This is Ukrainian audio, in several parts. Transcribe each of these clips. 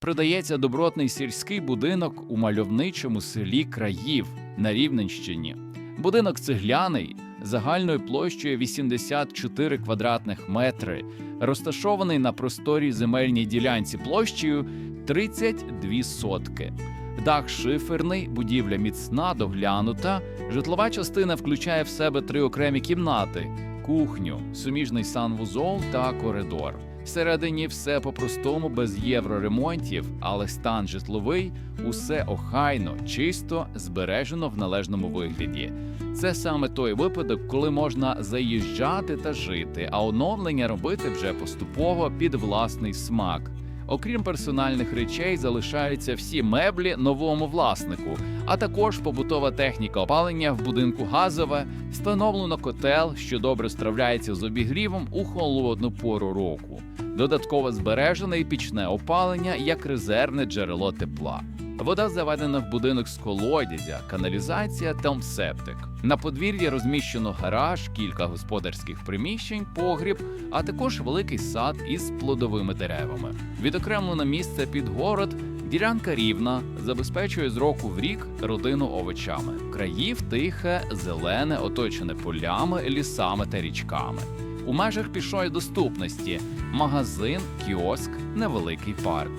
Продається добротний сільський будинок у мальовничому селі Країв на Рівненщині. Будинок цегляний загальною площею 84 квадратних метри, розташований на просторій земельній ділянці площею 32 сотки. Дах шиферний, будівля міцна, доглянута. Житлова частина включає в себе три окремі кімнати: кухню, суміжний санвузол та коридор. Всередині все по-простому, без євроремонтів, але стан житловий усе охайно, чисто, збережено в належному вигляді. Це саме той випадок, коли можна заїжджати та жити, а оновлення робити вже поступово під власний смак. Окрім персональних речей, залишаються всі меблі новому власнику, а також побутова техніка опалення в будинку газове, встановлено котел, що добре справляється з обігрівом у холодну пору року. Додатково збережене і пічне опалення як резервне джерело тепла. Вода заведена в будинок з колодязя, каналізація та септик. На подвір'ї розміщено гараж, кілька господарських приміщень, погріб, а також великий сад із плодовими деревами. Відокремлено місце під город, ділянка рівна, забезпечує з року в рік родину овочами. Країв тихе, зелене, оточене полями, лісами та річками. У межах пішої доступності магазин, кіоск, невеликий парк.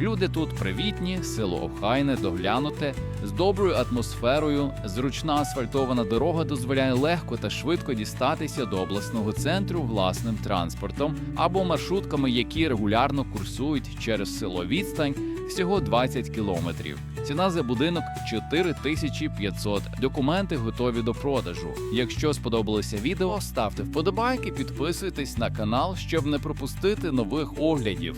Люди тут привітні, село охайне, доглянуте, з доброю атмосферою. Зручна асфальтована дорога дозволяє легко та швидко дістатися до обласного центру власним транспортом або маршрутками, які регулярно курсують через село відстань всього 20 кілометрів. Ціна за будинок 4500. Документи готові до продажу. Якщо сподобалося відео, ставте вподобайки, підписуйтесь на канал, щоб не пропустити нових оглядів.